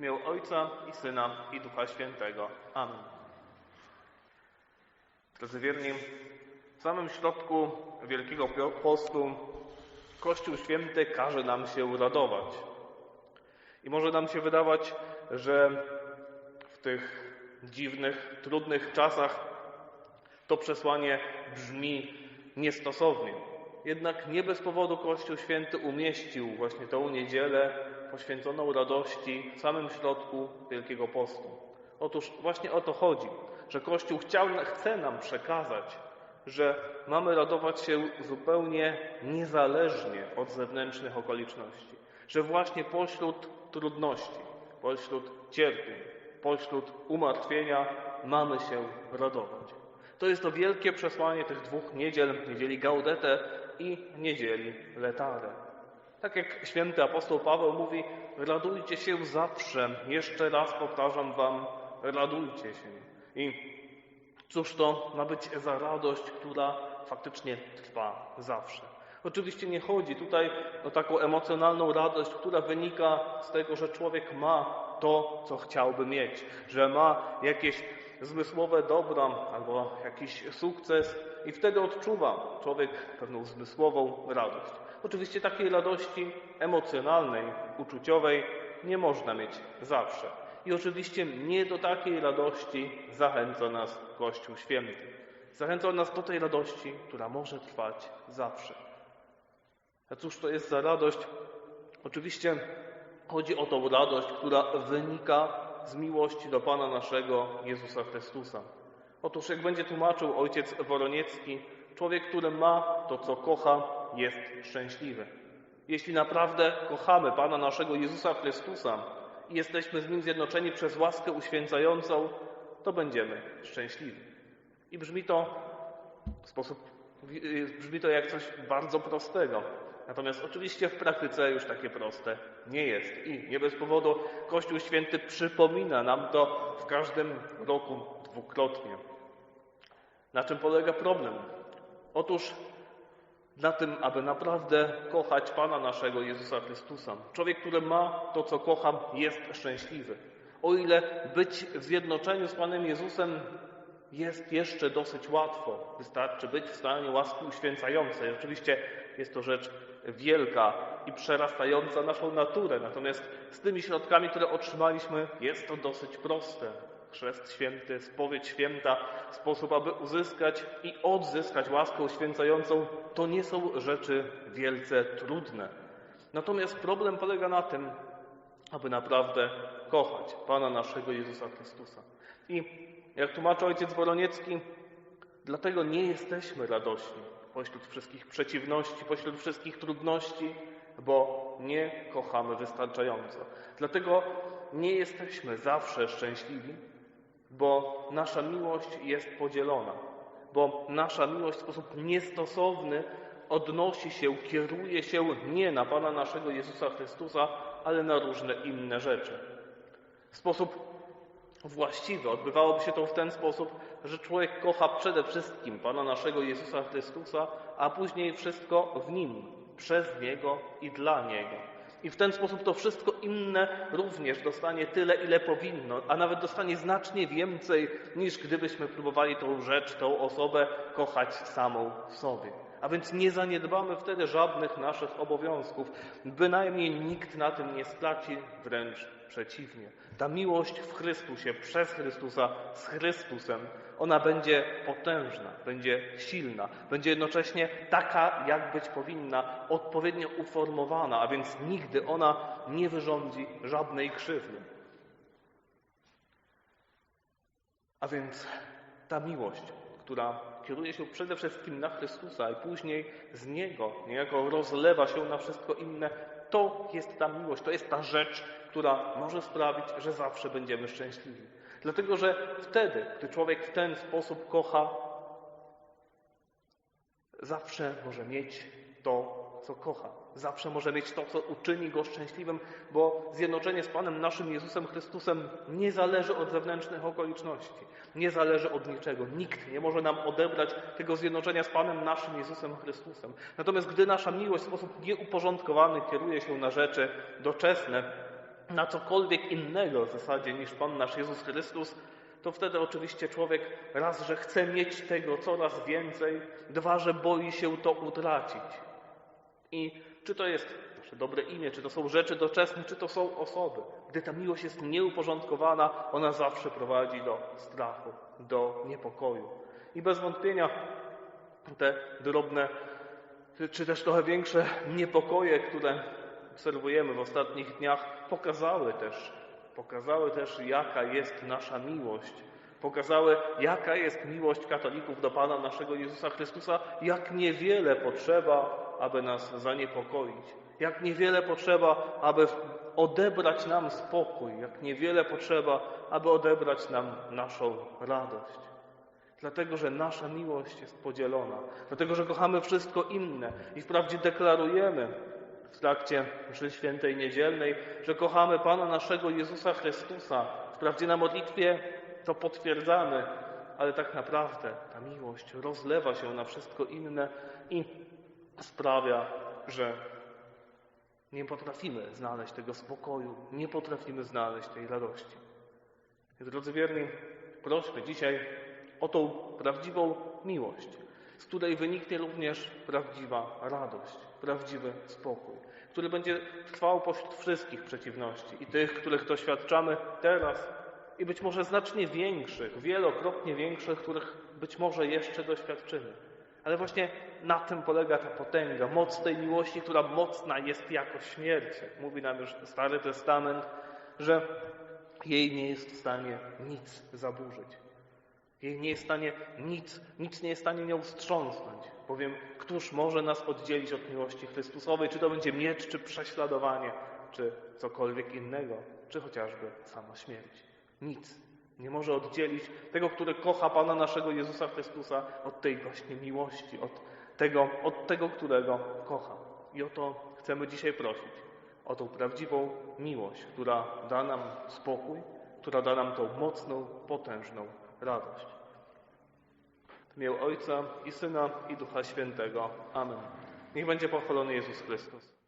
Imię Ojca i Syna i Ducha Świętego. Amen. Drodzy wierni, w samym środku Wielkiego Postu Kościół Święty każe nam się radować. I może nam się wydawać, że w tych dziwnych, trudnych czasach to przesłanie brzmi niestosownie. Jednak nie bez powodu Kościół Święty umieścił właśnie tę niedzielę poświęconą radości w samym środku Wielkiego Postu. Otóż właśnie o to chodzi, że Kościół chciał, chce nam przekazać, że mamy radować się zupełnie niezależnie od zewnętrznych okoliczności, że właśnie pośród trudności, pośród cierpień, pośród umartwienia mamy się radować. To jest to wielkie przesłanie tych dwóch niedziel, niedzieli Gaudete i niedzieli Letare. Tak jak święty apostoł Paweł mówi, radujcie się zawsze. Jeszcze raz powtarzam wam, radujcie się. I cóż to ma być za radość, która faktycznie trwa zawsze. Oczywiście nie chodzi tutaj o taką emocjonalną radość, która wynika z tego, że człowiek ma to, co chciałby mieć, że ma jakieś zmysłowe dobra albo jakiś sukces i wtedy odczuwa człowiek pewną zmysłową radość. Oczywiście takiej radości emocjonalnej, uczuciowej nie można mieć zawsze. I oczywiście nie do takiej radości zachęca nas Kościół Święty. Zachęca nas do tej radości, która może trwać zawsze. A cóż to jest za radość? Oczywiście chodzi o tą radość, która wynika z miłości do Pana naszego Jezusa Chrystusa. Otóż, jak będzie tłumaczył ojciec Woroniecki, człowiek, który ma to, co kocha, jest szczęśliwy. Jeśli naprawdę kochamy Pana naszego Jezusa Chrystusa i jesteśmy z Nim zjednoczeni przez łaskę uświęcającą, to będziemy szczęśliwi. I brzmi to w sposób, brzmi to jak coś bardzo prostego. Natomiast oczywiście w praktyce już takie proste nie jest. I nie bez powodu Kościół Święty przypomina nam to w każdym roku dwukrotnie. Na czym polega problem? Otóż na tym, aby naprawdę kochać Pana naszego Jezusa Chrystusa. Człowiek, który ma to, co kocham, jest szczęśliwy. O ile być w zjednoczeniu z Panem Jezusem jest jeszcze dosyć łatwo, wystarczy być w stanie łaski uświęcającej. Oczywiście jest to rzecz wielka i przerastająca naszą naturę. Natomiast z tymi środkami, które otrzymaliśmy, jest to dosyć proste. Chrzest święty, spowiedź święta, sposób, aby uzyskać i odzyskać łaskę uświęcającą, to nie są rzeczy wielce trudne. Natomiast problem polega na tym, aby naprawdę kochać Pana naszego Jezusa Chrystusa. I jak tłumaczy ojciec Woroniecki, dlatego nie jesteśmy radośni pośród wszystkich przeciwności, pośród wszystkich trudności, bo nie kochamy wystarczająco. Dlatego nie jesteśmy zawsze szczęśliwi, bo nasza miłość jest podzielona, bo nasza miłość w sposób niestosowny odnosi się, kieruje się nie na Pana naszego Jezusa Chrystusa, ale na różne inne rzeczy. W sposób właściwy odbywałoby się to w ten sposób, że człowiek kocha przede wszystkim Pana naszego Jezusa Chrystusa, a później wszystko w Nim, przez Niego i dla Niego. I w ten sposób to wszystko inne również dostanie tyle, ile powinno, a nawet dostanie znacznie więcej, niż gdybyśmy próbowali tą rzecz, tą osobę kochać samą w sobie. A więc nie zaniedbamy wtedy żadnych naszych obowiązków. Bynajmniej nikt na tym nie straci, wręcz przeciwnie. Ta miłość w Chrystusie, przez Chrystusa, z Chrystusem, ona będzie potężna, będzie silna, będzie jednocześnie taka, jak być powinna, odpowiednio uformowana, a więc nigdy ona nie wyrządzi żadnej krzywdy. A więc ta miłość, która kieruje się przede wszystkim na Chrystusa i później z Niego niejako rozlewa się na wszystko inne, to jest ta miłość, to jest ta rzecz, która może sprawić, że zawsze będziemy szczęśliwi. Dlatego, że wtedy, gdy człowiek w ten sposób kocha, zawsze może mieć to, co kocha. Zawsze może mieć to, co uczyni go szczęśliwym, bo zjednoczenie z Panem naszym Jezusem Chrystusem nie zależy od zewnętrznych okoliczności, nie zależy od niczego. Nikt nie może nam odebrać tego zjednoczenia z Panem naszym Jezusem Chrystusem. Natomiast gdy nasza miłość w sposób nieuporządkowany kieruje się na rzeczy doczesne, na cokolwiek innego w zasadzie niż Pan nasz Jezus Chrystus, to wtedy oczywiście człowiek raz, że chce mieć tego coraz więcej, dwa, że boi się to utracić. I czy to jest nasze dobre imię, czy to są rzeczy doczesne, czy to są osoby. Gdy ta miłość jest nieuporządkowana, ona zawsze prowadzi do strachu, do niepokoju. I bez wątpienia te drobne, czy też trochę większe niepokoje, które obserwujemy w ostatnich dniach, pokazały też, pokazały też, jaka jest nasza miłość. Pokazały, jaka jest miłość katolików do Pana naszego Jezusa Chrystusa, jak niewiele potrzeba, aby nas zaniepokoić, jak niewiele potrzeba, aby odebrać nam spokój, jak niewiele potrzeba, aby odebrać nam naszą radość. Dlatego, że nasza miłość jest podzielona, dlatego, że kochamy wszystko inne i wprawdzie deklarujemy w trakcie mszy świętej niedzielnej, że kochamy Pana naszego Jezusa Chrystusa. Wprawdzie na modlitwie to potwierdzamy, ale tak naprawdę ta miłość rozlewa się na wszystko inne i sprawia, że nie potrafimy znaleźć tego spokoju, nie potrafimy znaleźć tej radości. Drodzy wierni, prośmy dzisiaj o tą prawdziwą miłość, z której wyniknie również prawdziwa radość, prawdziwy spokój, który będzie trwał pośród wszystkich przeciwności i tych, których doświadczamy teraz i być może znacznie większych, wielokrotnie większych, których być może jeszcze doświadczymy. Ale właśnie na tym polega ta potęga, moc tej miłości, która mocna jest jako śmierć. Jak mówi nam już Stary Testament, że jej nie jest w stanie nic zaburzyć. Jej nie jest w stanie nic, nic nie jest w stanie nią wstrząsnąć. Bowiem któż może nas oddzielić od miłości Chrystusowej? Czy to będzie miecz, czy prześladowanie, czy cokolwiek innego, czy chociażby sama śmierć. Nic nie może oddzielić tego, który kocha Pana naszego Jezusa Chrystusa od tej właśnie miłości, od tego, od tego, którego kocha. I o to chcemy dzisiaj prosić. O tą prawdziwą miłość, która da nam spokój, która da nam tą mocną, potężną radość. W Ojca i Syna i Ducha Świętego. Amen. Niech będzie pochwalony Jezus Chrystus.